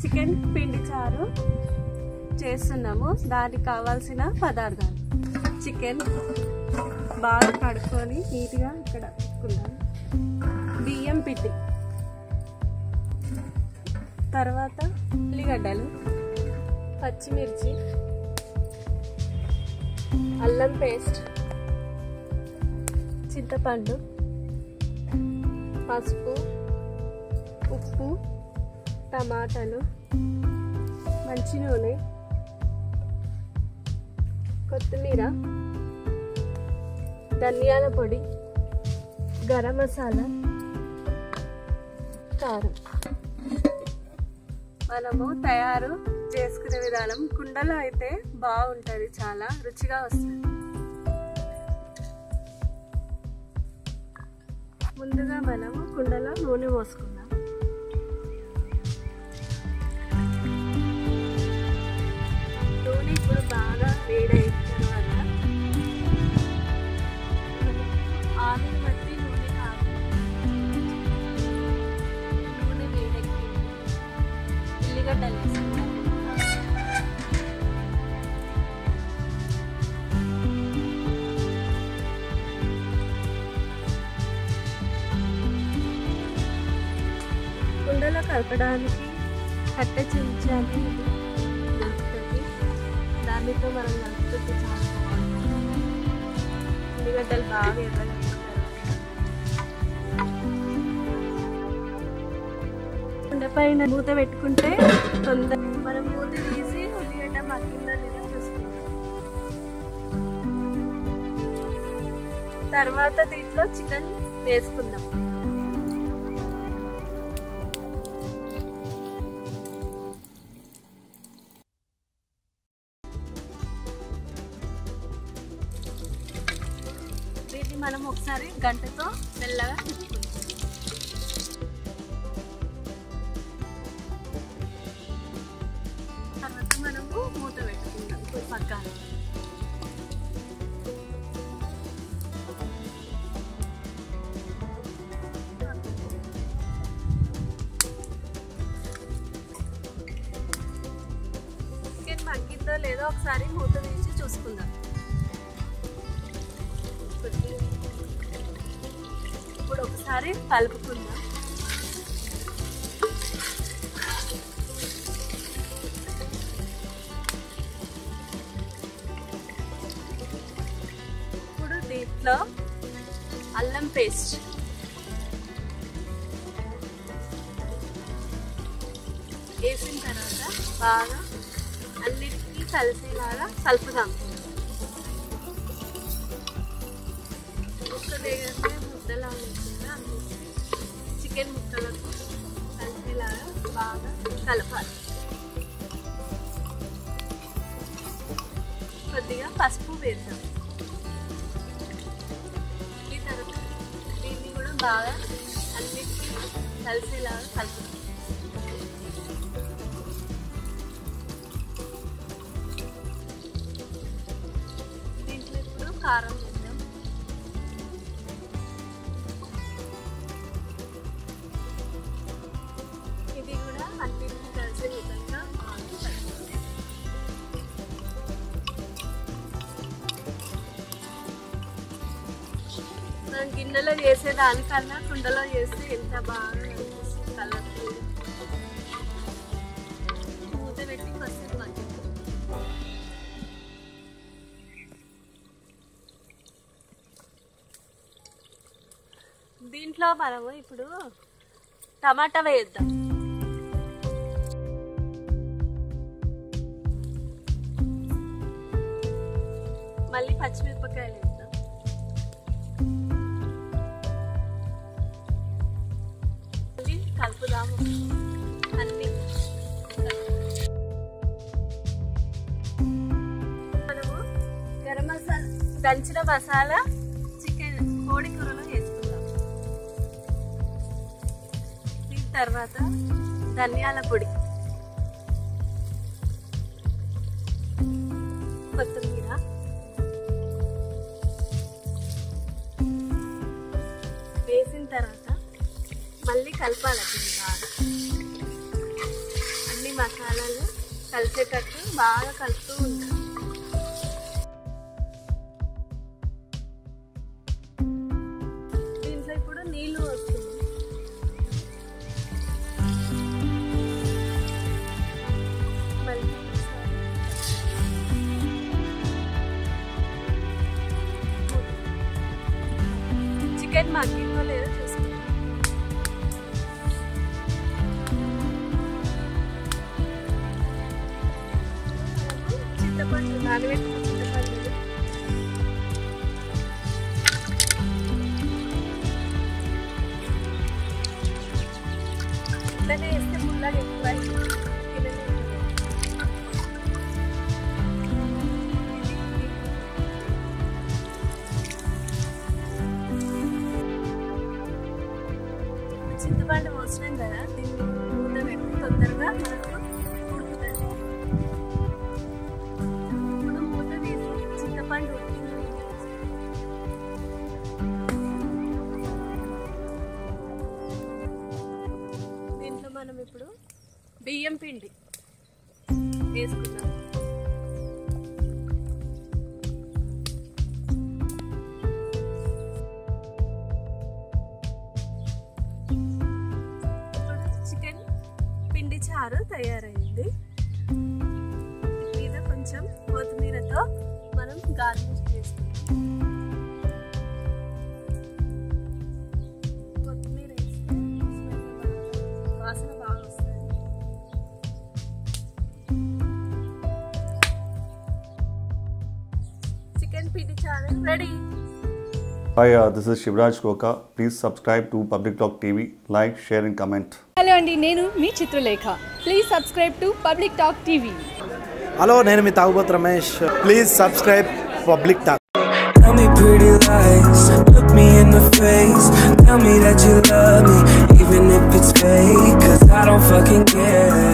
Chicken పిండి చారు చేస్తున్నాము. దానికి కావాల్సిన పదార్థాలు. చికెన్ బాగా కడుక్కొని నీట్గా ఇక్కడ పెట్టుకున్నాను బియ్యం పిండి. తర్వాత ఉల్లిగడ్డలు పచ్చిమిర్చి అల్లం పేస్ట్ చింతపండు పసుపు ఉప్పు టమాటాలు మంచి నూనె కొత్తిమీర. ధనియాల పొడి. గరం మసాలా. కారం. మనము తయారు చేసుకునే విధానం కుండలో అయితే బాగుంటుంది చాలా రుచిగా వస్తుంది. ముందుగా మనము కుండలో నూనె పోసుకుందాం. ఇప్పుడు బాగా వేడైన తర్వాత ఆవిరి బట్టి నూనె కాదు నూనె వేడెక్కి ఉల్లిగడ్డలు వేసుకోవాలి కుండలో కలపడానికి కట్టె చెంచాలి. ఫ్యామిలీతో మనం కలుపుతుంటే చాలా ఉల్లిగడ్డలు బాగా ఎర్రగా కుండ పైన మూత పెట్టుకుంటే తొందర మనం మూత తీసి ఉల్లిగడ్డ మగ్గిందా లేదా చూసుకుంటాం తర్వాత దీంట్లో చికెన్ వేసుకుందాం. ఇది మనం ఒకసారి గంటతో మెల్లగా తర్వాత మనము మూత పెట్టుకుందాం ఇప్పుడు పక్కన. చికెన్ లేదో ఒకసారి మూత వేసి చూసుకుందాం. ఇప్పుడు ఒకసారి కలుపుకుందాం. ఇప్పుడు దీంట్లో అల్లం పేస్ట్. వేసిన తర్వాత బాగా అన్నిటికీ కలిసేలాగా కలుపుదాం. ముక్క వేగంటే ముద్దలా లేకుండా చికెన్ ముక్కలకు కలిసేలాగా బాగా కలపాలి కొద్దిగా పసుపు వేద్దాం ఈ తర్వాత దీన్ని కూడా బాగా అన్నిటికీ కలిసేలాగా కలుపుదాం దీంట్లో ఇప్పుడు కారం గిన్నెలో చేసే దానికన్నా కుండలో చేస్తే ఎంత బాగా అనిపిస్తుంది కలర్ఫుల్ మూత పెట్టి ఫస్ట్ మంచిగా దీంట్లో మనము ఇప్పుడు టమాటా వేద్దాం. మళ్ళీ పచ్చిమిరపకాయలు కలుపుదాము. అన్ని మనము గరం మసాలా దంచిన మసాలా చికెన్ కోడి కూరలో వేసుకుందాం దీని తర్వాత ధనియాల పొడి. కొత్తిమీర. వేసిన తర్వాత మళ్ళీ కలపాలి దీన్ని బాగా అన్ని మసాలాలు కలిసేటట్టు బాగా కలుపుతూ ఉంటాం. దీంట్లో ఇప్పుడు నీళ్ళు వస్తుంది చికెన్ మగ్గిందో లేదో చూసుకుంటాం చింతపండు నానబెట్టిన చింతపండు ఇట్లనే వేస్తే ముల్లగా ఎక్కువ తినలేదు చింతపండు పోసినాం కదా దీన్ని మూత పెట్టి తొందరగా చింతపండు ఉడికింది దీంట్లో మనం ఇప్పుడు బియ్యం పిండి వేసుకున్నాం ఇప్పుడు చికెన్ పిండి చారు తయారైంది. మీద కొంచెం కొత్తిమీరతో गार्निश प्लेस करेंगे Ready. Hi, uh, this is Shivraj Koka. Please subscribe to Public Talk TV. Like, share and comment. Hello, Andy. Nenu, me Chitralekha. Please subscribe to Public Talk TV hello నేను మీ తాగుబోతు Ramesh please subscribe Public Talk Tell me pretty lies, look me in the face. Tell me that you love me, even if it's fake. Cause I don't fucking care.